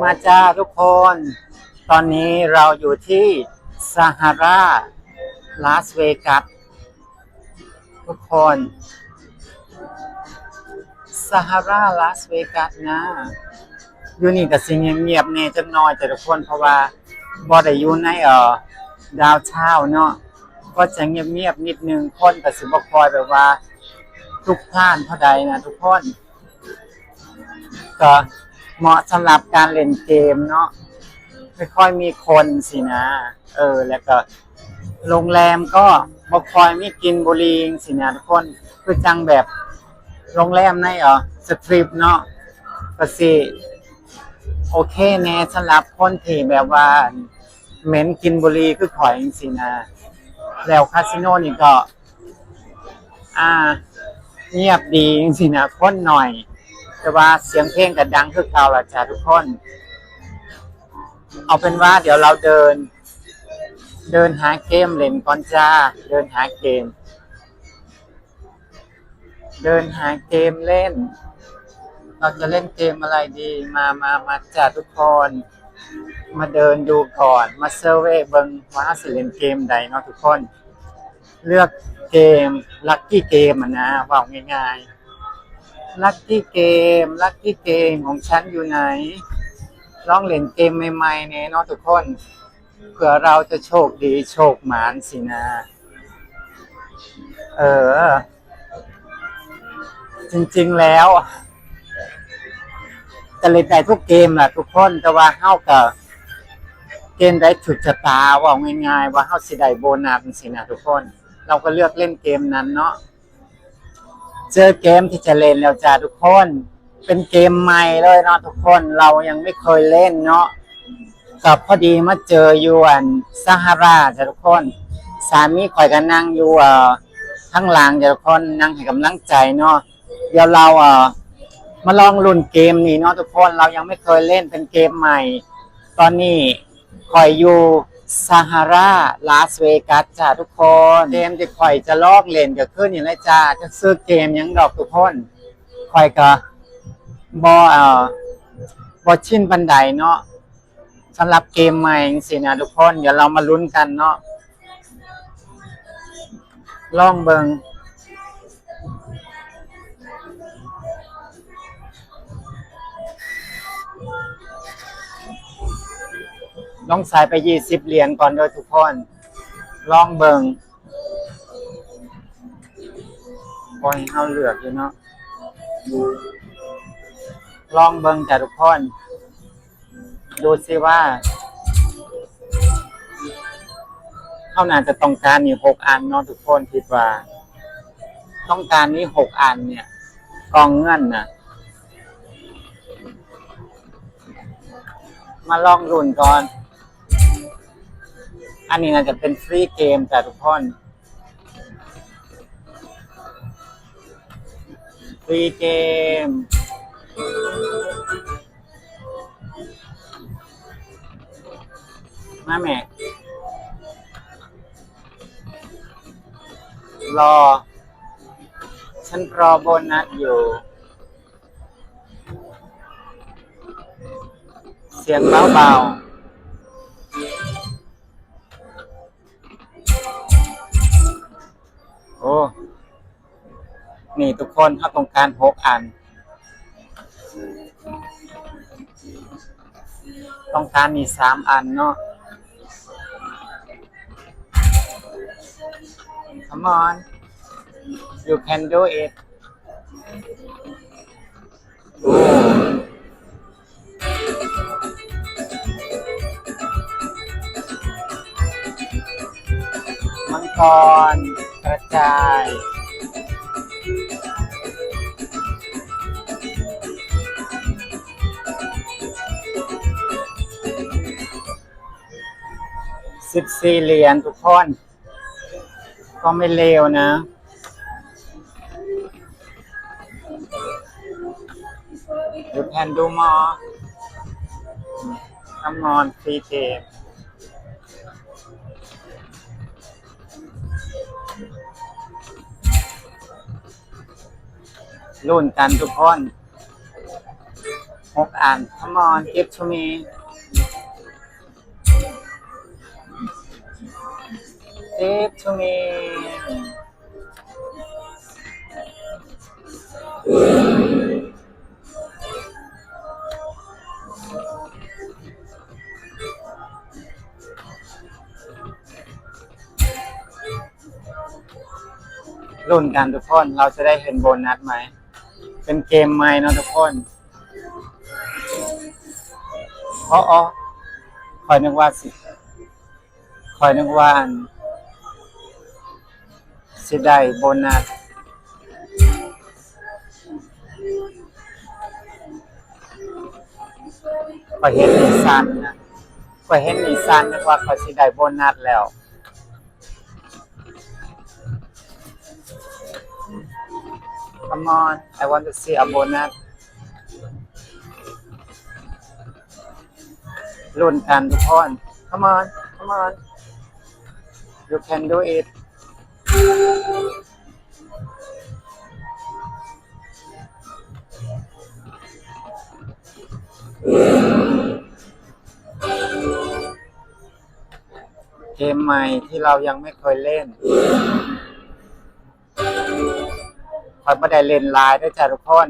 มาจ้าทุกคน ตอนนี้เราอยู่ที่ซาฮาราลาสเวกัสทุกคนซาฮาราลาสเวกัสนะอยู่นี่กับสิ่งเงียบๆเนี่ยจักหน้อยแต่ทุกคนเพราะว่าบอได้อยู่ในเอ่อดาวเช้าเนาะก็จะเงียบๆนิดนึงคนแต่สิบคอยแบบว่าทุกท่านเท่าใดนะทุกคนก็ เหมาะสำหรับการเล่นเกมเนาะไม่ค่อยมีคนสินะ เออ แล้วก็ โรงแรมก็บ่ค่อยมีกินบุหรีสินะทุกคนคือจังแบบโรงแรมในเออสตรีทเนาะก็สิโอเคแน่สำหรับคนที่แบบว่าเหม็นกินบุหรีคือข่อยจังสินะ แล้วคาสิโนนี่ก็ อ่า เงียบดีจริงๆนะคนหน่อย แต่ว่าเสียงเพลงก็ดังคือเก่าละจ้าทุกคน เอาเป็นว่าเดี๋ยวเราเดิน เดินหาเกมเล่นก่อนจ้า เดินหาเกม เดินหาเกมเล่น เราจะเล่นเกมอะไรดี มามามาจ้าทุกคน มาเดินดูก่อน มาเซอร์เวยเบิงว่าสิเล่นเกมใดเนาะทุกคน เลือกเกมลัคกี้เกมอะนะว่าง่ายๆ ลัคกี้เกม ลัคกี้เกมของฉันอยู่ไหนลองเล่นเกมใหม่ๆเนี่ยเนาะทุกคนเผื่อเราจะโชคดีโชคหมานสินะ เออ จริงๆแล้วจะเล่นได้ทุกเกมแหละทุกคนแต่ว่าเฮากับเกมได้ถูกชะตาว่าง่ายๆว่าเฮาสิได้โบนัสสินะทุกคน เราก็เลือกเล่นเกมนั้นเนาะ เจอเกมที่จะเล่นแล้วจ้าทุกคน เป็นเกมใหม่เลยเนาะทุกคนเรายังไม่เคยเล่นเนาะกับพอดีมาเจออยู่อันซาฮาราจ้าทุกคน สามีข่อยก็นั่งอยู่เอ่อข้างหลังจ้าทุกคนนั่งให้กำลังใจเนาะเดี๋ยวเราเอ่อมาลองลุ่นเกมนี้เนาะทุกคนเรายังไม่เคยเล่นเป็นเกมใหม่ ตอนนี้ข่อยอยู่ ซาฮาราลาสเวกัสจ้าทุกคน เกมที่ข่อยจะลอกเล่นกับขึ้นอย่างไรจ้าจะซื้อเกมยังดอกทุกคนข่อยก็บอเอ่อบอชินบันไดเนาะสำหรับเกมใหม่สินะทุกคน เดี๋ยวเรามาลุ้นกันเนาะลองเบิง ลองใส่ไปยี่สิบเหรียญก่อนโดยทุกคนลองเบิงปล่อยเอาเหลือกอยู่เนาะลองเบิงจ้ะทุกคน ดูสิว่าเขาน่าจะต้องการนี่หกอันเนาะทุกคนคิดว่า ต้องการนี่หกอันเนี่ย กองเงื่อนนะมาลองรุ่นก่อน อันนี้น่าจะเป็นฟรีเกมจ้ะทุกคนฟรีเกม มาแม่ รอ ฉันรอโบนัสอยู่ เสียงเบาๆ อ้ นี่ทุกคนเขาต้องการหกอัน ต้องการมีสามอันเนาะ Come on you can do it โอ้มังกร กระจาย สิบสี่เหรียญทุกคน ก็ไม่เลวนะ You can do more Come on free game รุ่ รุนกันทุกคนหกอัน come on give to me give to me รุ่นกันทุกคนเราจะได้เห็นโบนัสไหม เป็นเกมใหม่นะทุกคนอ๋ออ๋อคอยนึกว่าสิ คอยนึกว่าสิได้โบนัสคอยเห็นนิสันนะคอยเห็นนิสันนึกว่าคอยสิได้โบนัสแล้ว Come on, I want to see a bonus. ลุ้นกันทุกคน Come on, come on. You can do it. เกมใหม่ที่เรายังไม่เคยเล่น คอยม่ได้เล่นไลน์ด้วยจ้ะทุกคน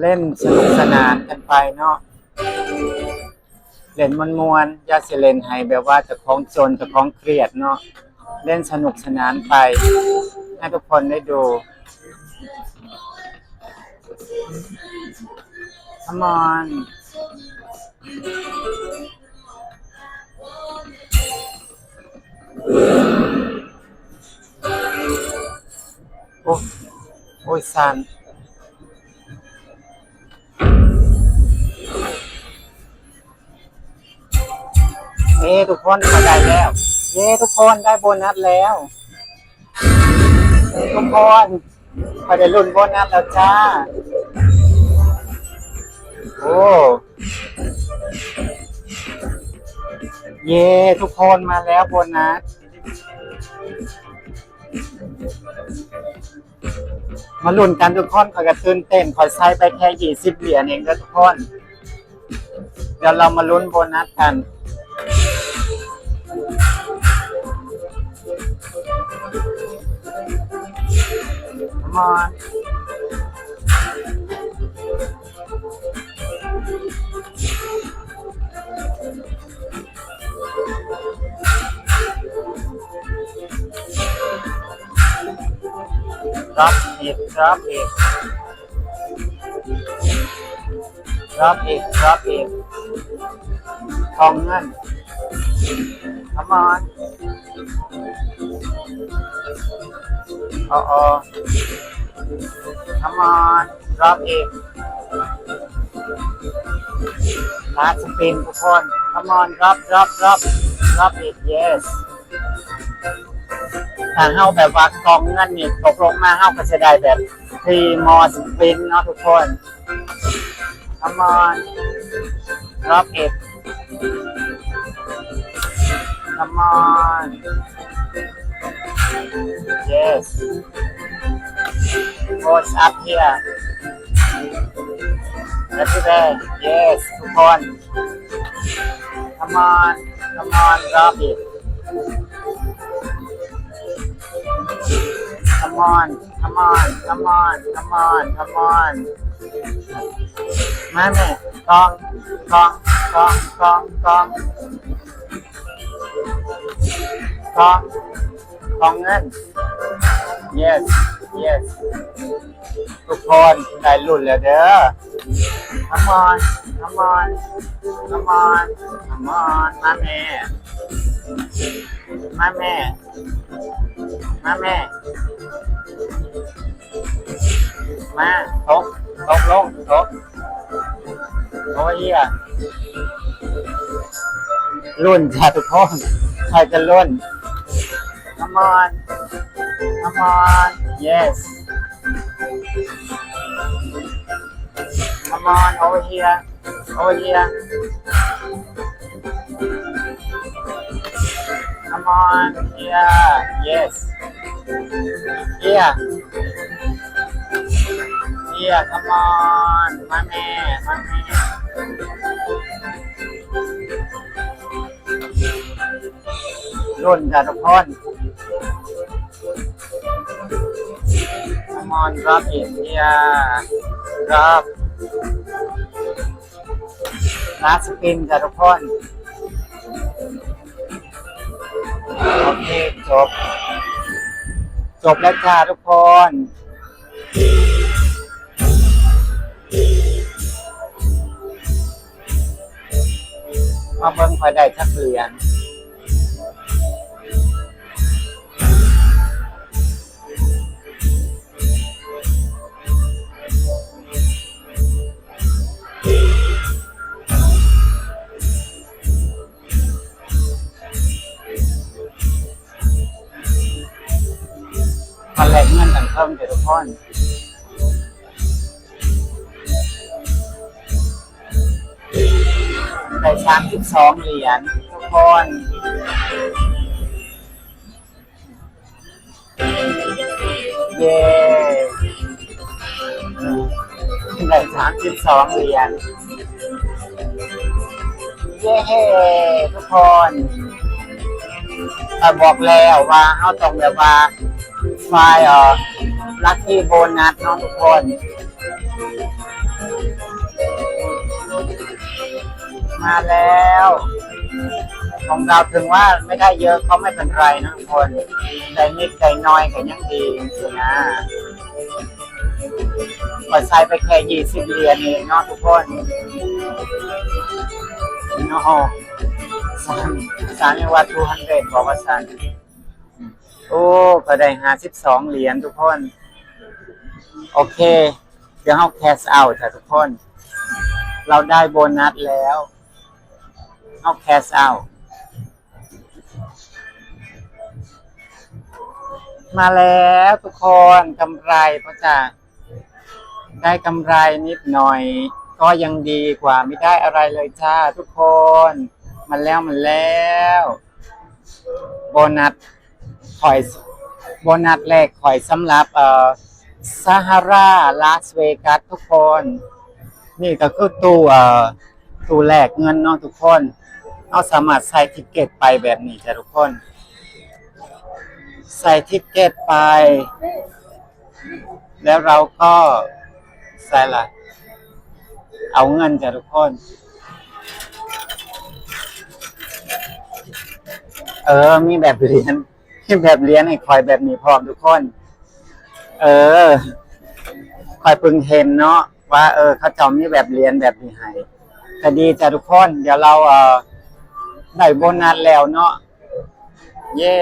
เล่นสนุกสนานกันไปเนาะเล่นมวนๆอย่าสิเล่นให้แบบว่าจะคล้องจนจะคล้องเครียดเนาะเล่นสนุกสนานไปให้ทุกคนได้ดู Come on โอ้ โอ้ยซันเย้ทุกคนมาได้แล้วเย้ทุกคนได้โบนัสแล้วเย้ทุกคนพอได้รุ่นโบนัสแล้วจ้า โอ้เย้ทุกคนมาแล้วโบนัส มาลุ้นกันทุกคนขอยกระตื่นเต้นขอยใช้ไปแค่ยี่สิบเหรียญเองนะทุกคน เดี๋ยวเรามาลุ้นโบนัสกัน Come on รับ อีกครับอีกรับอีกรับอีกทองเงิน Come on โอ้โอ้ Come on รับอีกลาสปินทุกคน Come on รับรับรับรับอีก yes ทางเข้าแบบว่ากองเงินนี่ตกลงมาเข้าก็จะได้แบบทีมอสปินเนาะทุกคนคอมอนรอบเอ็ดคอมอน yes what's up here แล้วที่แรก yes ทุกคน come on come on รอบเอ็ด Come on, come on, come on, come on, come on. มาแม่กองกองกองกองกองกองกองเงิน yes yes ทุกคนได้รุ่นแล้วเด้อ come on come on come on come on มาแม่มาแม่ มาแม่ มาตกตกลงตกโอ้ยเหี้ยรุ่นจ้าทุกคนใครจะรุ่น come on come on yes come on over here over here Come on, yeah, yes. Yeah. Yeah, come on, my man, my man. รุ่นค่ะทุกคน Come on, drop it, yeah, drop. ลาสปินค่ะทุกคน โอเคจบ จบแล้วจ้าทุกคนมาเบิ่งคอยได้ทักเรียน เดี๋ยวทุกคนได้สามสิบสองเหรียญทุกคนเย้ได้สามสิบสองเหรียญเย้ทุกคนแต่บอกแล้วว่าเขาต้องแบบว่าไฟล์เอ่อ ลัคกี้โบนัสเนาะทุกคน มาแล้ว ของเราถึงว่าไม่ได้เยอะก็ไม่เป็นไรนะทุกคนได้นิดได้น้อยก็ยังดีสินะกดใส่ไปแค่ยี่สิบเหรียญเองเนาะทุกคนเนาะสามสามยังว่าทูฮันเดบอกว่าสันโอ้ก็ได้ห้าสิบสองเหรียญทุกคน โอเค เดี๋ยวเราแคสเอาค่ะทุกคน เราได้โบนัสแล้วเอาแคสเอามาแล้วทุกคนกำไรก็จะได้กำไรนิดหน่อย ก็ยังดีกว่าไม่ได้อะไรเลยจ้าทุกคนมาแล้วมาแล้ว โบนัสคอยโบนัสแรกคอยสำหรับเอ่อ ซาฮาราลาสเวกัสทุกคน นี่ก็คือตู้เอ่อตู้แลกเงินเนาะทุกคนเราสามารถใส่ทิกเก็ตไปแบบนี้จ้ะทุกคน ใส่ทิกเก็ตไป แล้วเราก็ใส่ละเอาเงินจ้ะทุกคน เออมีแบบเหรียญมีแบบเหรียญให้คอยแบบนี้พร้อมทุกคน เออคอยพึงเห็นเนาะว่า เออเขาเจะมีแบบเรียนแบบนี้ให้ก็ดีจ้ะทุกคน เดี๋ยวเราเออได้โบนัสแล้วเนาะเย้